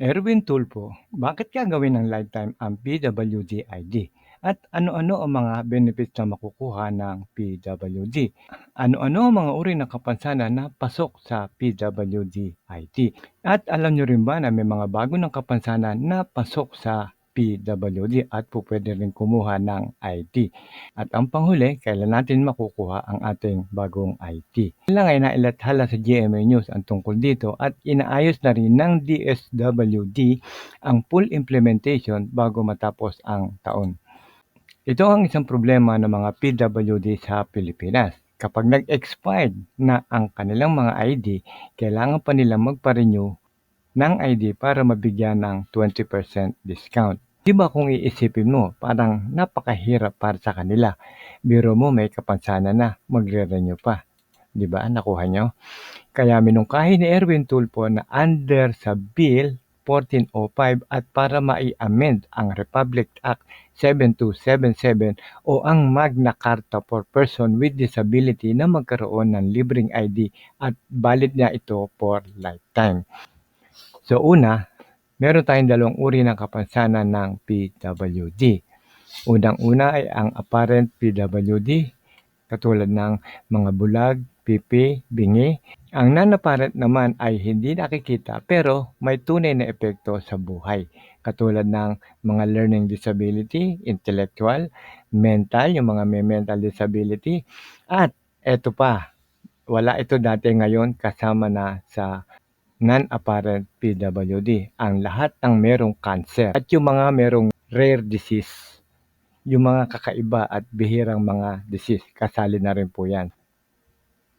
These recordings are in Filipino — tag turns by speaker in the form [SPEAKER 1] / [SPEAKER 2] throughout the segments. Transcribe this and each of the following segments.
[SPEAKER 1] Erwin Tulfo, bakit gagawin ng lifetime ang PWD ID? At ano-ano ang mga benefits na makukuha ng PWD? Ano-ano ang mga uri ng kapansanan na pasok sa PWD ID? At alam nyo rin ba na may mga bago ng kapansanan na pasok sa PWD at po pwede rin kumuha ng ID. At ang panghuli, kailan natin makukuha ang ating bagong ID. Kailan ay nailathala sa GMA News ang tungkol dito at inaayos na rin ng DSWD ang full implementation bago matapos ang taon. Ito ang isang problema ng mga PWD sa Pilipinas. Kapag nag-expired na ang kanilang mga ID, kailangan pa nilang magpa-renew ng ID para mabigyan ng 20% discount. Di ba kung iisipin mo, parang napakahirap para sa kanila. Biro mo may kapansanan na, magre-renew pa. Di ba? Nakuha nyo? Kaya minungkahi ni Erwin Tulfo na under sa Bill 1405 at para mai-amend ang Republic Act 7277 o ang Magna Carta for Person with Disability na magkaroon ng libreng ID at valid niya ito for lifetime. So una, meron tayong dalawang uri ng kapansanan ng PWD. Unang-una ay ang apparent PWD, katulad ng mga bulag, pipi, bingi. Ang non-apparent naman ay hindi nakikita pero may tunay na epekto sa buhay, katulad ng mga learning disability, intellectual, mental, yung mga may mental disability, at eto pa, wala ito dati ngayon kasama na sa non-apparent PWD, ang lahat ng merong cancer at yung mga merong rare disease, yung mga kakaiba at bihirang mga disease, kasali na rin po yan.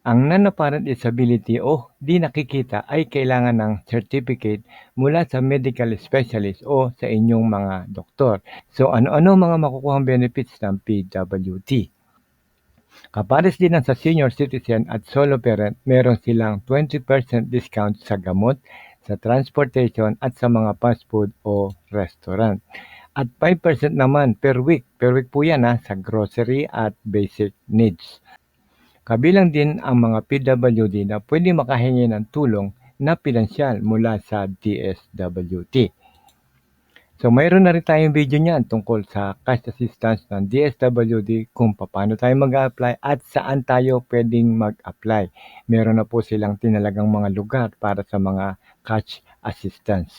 [SPEAKER 1] Ang non-apparent disability o di nakikita ay kailangan ng certificate mula sa medical specialist o sa inyong mga doktor. So ano-ano mga makukuhang benefits ng PWD? Kapares din ng sa senior citizen at solo parent, meron silang 20% discount sa gamot, sa transportation at sa mga fast food o restaurant. At 5% naman per week. Per week po yan ha, sa grocery at basic needs. Kabilang din ang mga PWD na pwede makahingi ng tulong na pinansyal mula sa DSWT. So mayroon na rin tayong video niyan tungkol sa cash assistance ng DSWD kung paano tayo mag-apply at saan tayo pwedeng mag-apply. Meron na po silang tinalagang mga lugar para sa mga cash assistance.